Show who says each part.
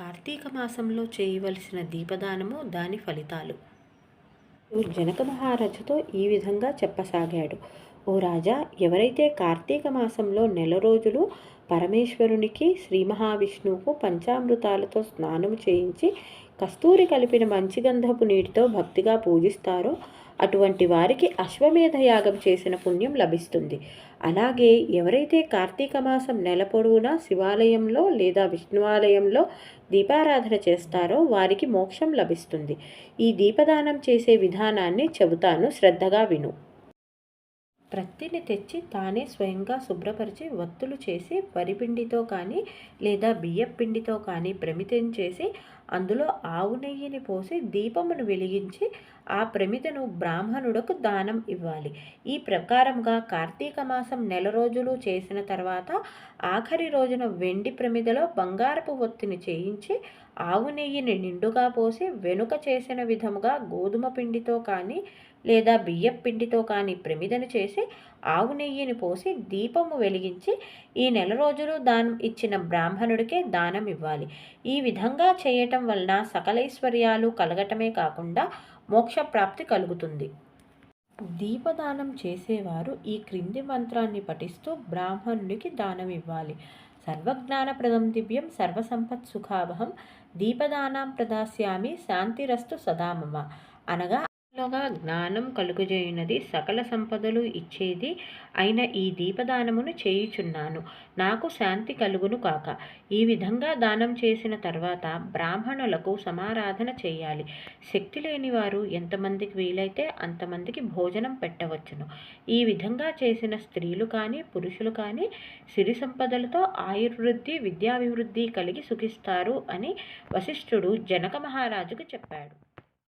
Speaker 1: కార్తీక మాసంలో చేయవలసిన దీపదానము దాని ఫలితాలు. జనక మహారాజుతో ఈ విధంగా చెప్పసాగాడు. ఓ రాజా ఎవరైతే కార్తీక మాసంలో నెల రోజులు పరమేశ్వరునికి శ్రీ మహావిష్ణువుకు పంచామృతాలతో స్నానం చేయించి కస్తూరి కలిపిన మంచి గంధపు నీటితో భక్తిగా పూజిస్తారో అటువంటి వారికి అశ్వమేధ యాగం చేసిన పుణ్యం లభిస్తుంది. అలాగే ఎవరైతే కార్తీక మాసం నెల పొడవునా శివాలయంలో లేదా విష్ణువాలయంలో దీపారాధన చేస్తారో వారికి మోక్షం లభిస్తుంది. ఈ దీపదానం చేసే విధానాన్ని చెబుతాను. శ్రద్ధగా విను. ప్రత్తిని తెచ్చి తానే స్వయంగా శుభ్రపరిచి వత్తులు చేసి వరిపిండితో కానీ లేదా బియ్యపిండితో కానీ ప్రమితం చేసి అందులో ఆవు నెయ్యిని పోసి దీపమును వెలిగించి ఆ ప్రమిదను బ్రాహ్మణుడకు దానం ఇవ్వాలి. ఈ ప్రకారంగా కార్తీక మాసం నెల రోజులు చేసిన తర్వాత ఆఖరి రోజున వెండి ప్రమిదలో బంగారపు ఒత్తిని చేయించి ఆవు నెయ్యిని నిండుగా పోసి వెనుక చేసిన విధముగా గోధుమ పిండితో కానీ లేదా బియ్యం పిండితో కానీ ప్రమిదను చేసి ఆవు నెయ్యిని పోసి దీపము వెలిగించి ఈ నెల రోజులు దానం ఇచ్చిన బ్రాహ్మణుడికే దానం ఇవ్వాలి. ఈ విధంగా చేయటం వలన సకలైశ్వర్యాలు కలగటమే కాకుండా మోక్షప్రాప్తి కలుగుతుంది. దీపదానం చేసేవారు ఈ క్రింది మంత్రాన్ని పఠిస్తూ బ్రాహ్మణుడికి దానం ఇవ్వాలి సర్వజ్ఞానప్రదం దివ్యం సర్వసంపత్ సుఖావహం దీపదానం ప్రదాస్యామి శాంతిరస్తు సదామమ. అనగా లోగా జ్ఞానం కలుగుజేయునది సకల సంపదలు ఇచ్చేది అయిన ఈ దీపదానమును చేయుచున్నాను. నాకు శాంతి కలుగును కాక. ఈ విధంగా దానం చేసిన తర్వాత బ్రాహ్మణులకు సమారాధన చేయాలి. శక్తి లేని వారు ఎంతమందికి వీలైతే అంతమందికి భోజనం పెట్టవచ్చును. ఈ విధంగా చేసిన స్త్రీలు కానీ పురుషులు కానీ సిరి సంపదలతో ఆయుర్వృద్ధి విద్యాభివృద్ధి కలిగి సుఖిస్తారు అని వశిష్ఠుడు జనక మహారాజుకు చెప్పాడు.